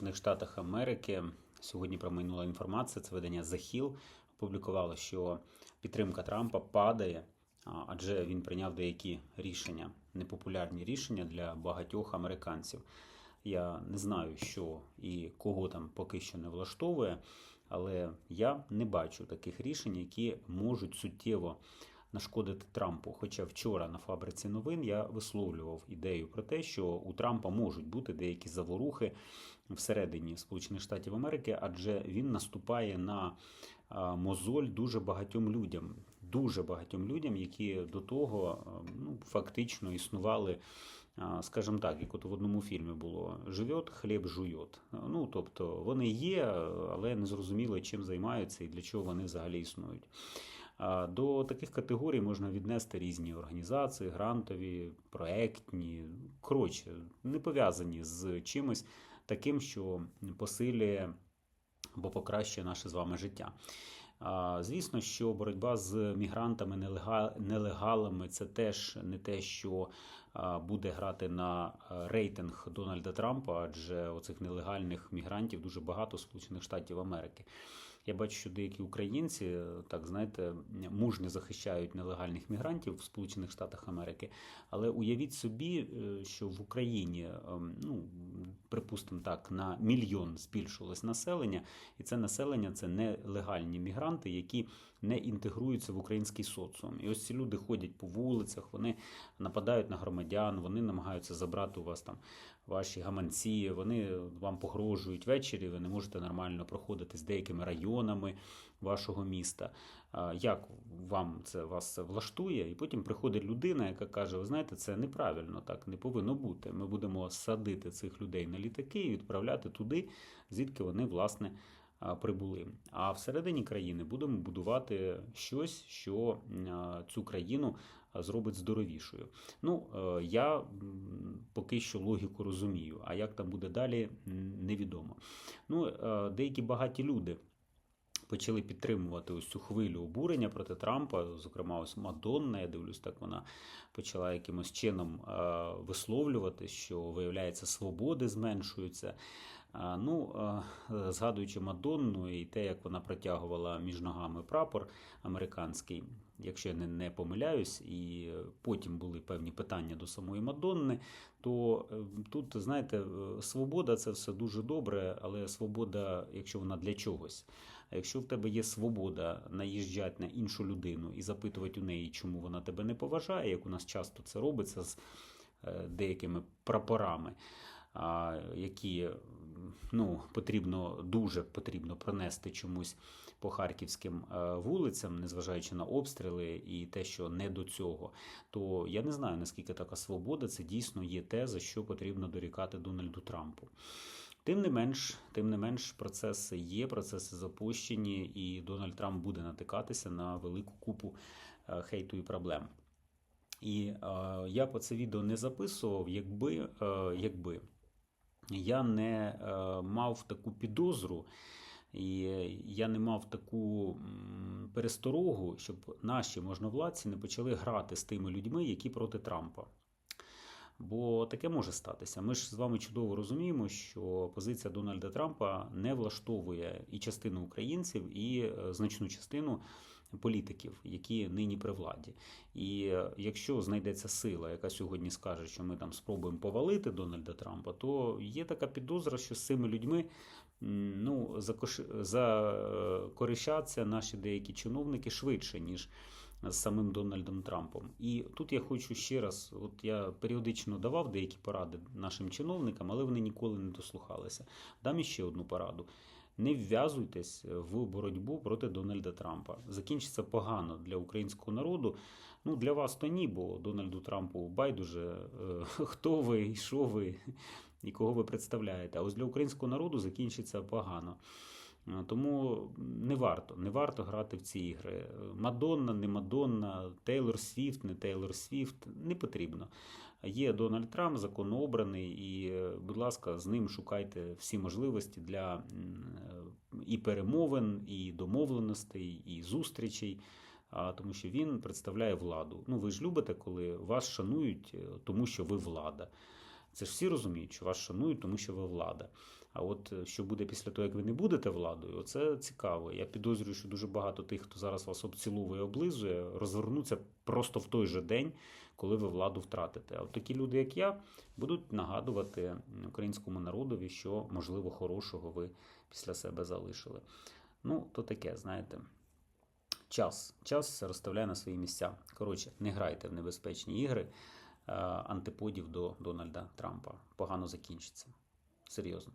Сполучених Штатах Америки сьогодні промайнула інформація. Це видання The Hill опублікувало, що підтримка Трампа падає, адже він прийняв деякі рішення, непопулярні рішення для багатьох американців. Я не знаю, що і кого там поки що не влаштовує, але я не бачу таких рішень, які можуть суттєво нашкодити Трампу. Хоча вчора на фабриці новин я висловлював ідею про те, що у Трампа можуть бути деякі заворухи всередині Сполучених Штатів Америки, адже він наступає на мозоль дуже багатьом людям, дуже багатьом людям, які до того ну, фактично існували. Скажімо так, як от в одному фільмі було живет, хліб жуйот. Ну тобто вони є, але не зрозуміло, чим займаються і для чого вони взагалі існують. До таких категорій можна віднести різні організації, грантові, проектні, коротше, не пов'язані з чимось таким, що посилює або покращує наше з вами життя. Звісно, що боротьба з мігрантами, нелега- нелегалами це теж не те, що буде грати на рейтинг Дональда Трампа, адже оцих нелегальних мігрантів дуже багато в Сполучених Штатів Америки. Я бачу, що деякі українці, е, так знаєте, мужньо захищають нелегальних мігрантів в Сполучених Штатах Америки. Але уявіть собі, е, що в Україні, ем, ну припустимо так, на мільйон збільшилось населення, і це населення це нелегальні мігранти, які не інтегруються в український соціум. І ось ці люди ходять по вулицях, вони нападають на громадян, вони намагаються забрати у вас там ваші гаманці, вони вам погрожують ввечері, ви не можете нормально проходити з деякими районами вашого міста. Як вам це вас це влаштує? І потім приходить людина, яка каже: Ви знаєте, це неправильно, так не повинно бути. Ми будемо садити цих людей на літаки і відправляти туди, звідки вони власне. Прибули. А всередині країни будемо будувати щось, що цю країну зробить здоровішою. Ну, е, я поки що логіку розумію, а як там буде далі, невідомо. Ну, е, деякі багаті люди почали підтримувати ось цю хвилю обурення проти Трампа. Зокрема, ось Мадонна, я дивлюсь, так вона почала якимось чином е, висловлювати, що виявляється, свободи зменшуються. Ну, е, згадуючи Мадонну і те, як вона протягувала між ногами прапор американський, якщо я не, помиляюсь, і е, потім були певні питання до самої Мадонни, то е, тут, знаєте, свобода це все дуже добре, але свобода, якщо вона для чогось. Якщо в тебе є свобода наїжджати на іншу людину і запитувати у неї, чому вона тебе не поважає, як у нас часто це робиться з деякими прапорами, які ну, потрібно дуже потрібно пронести чомусь по харківським е, вулицям, незважаючи на обстріли і те, що не до цього, то я не знаю наскільки така свобода це дійсно є те, за що потрібно дорікати Дональду Трампу. Тим не менш, тим не менш, процеси є, процеси запущені, і Дональд Трамп буде натикатися на велику купу е, хейту і проблем. І е, я по це відео не записував, якби, е, якби я не е, мав таку підозру, і я не мав таку пересторогу, щоб наші можновладці не почали грати з тими людьми, які проти Трампа. Бо таке може статися. Ми ж з вами чудово розуміємо, що позиція Дональда Трампа не влаштовує і частину українців, і е, значну частину політиків, які нині при владі. І е, якщо знайдеться сила, яка сьогодні скаже, що ми там спробуємо повалити Дональда Трампа, то є така підозра, що з цими людьми ну, закош- закоришаться наші деякі чиновники швидше, ніж з самим Дональдом Трампом. І тут я хочу ще раз: от я періодично давав деякі поради нашим чиновникам, але вони ніколи не дослухалися. Дам іще одну пораду. Не вв'язуйтесь в боротьбу проти Дональда Трампа. Закінчиться погано для українського народу. Ну для вас то ні, бо Дональду Трампу байдуже е, хто ви і що ви і кого ви представляєте. А ось для українського народу закінчиться погано. Е, Тому не варто, не варто грати в ці ігри. Мадонна, не Мадонна, Тейлор Свіфт, не Тейлор Свіфт не потрібно. Є Дональд Трамп, законообраний, і, е, будь ласка, з ним шукайте всі можливості для і перемовин, і домовленостей, і зустрічей. А тому що він представляє владу. Ну, ви ж любите, коли вас шанують, е, тому що ви влада. Це ж всі розуміють, що вас шанують, тому що ви влада. А от е, що буде після того, як ви не будете владою, оце цікаво. Я підозрюю, що дуже багато тих, хто зараз вас обцілує, облизує, розвернуться просто в той же день, коли ви владу втратите. А от такі люди, як я, будуть нагадувати українському народові, що можливо хорошого ви після себе залишили. Ну, то таке, знаєте. Час. Час розставляє на свої місця. Коротше, не грайте в небезпечні ігри е, антиподів до Дональда Трампа. Погано закінчиться. Серйозно.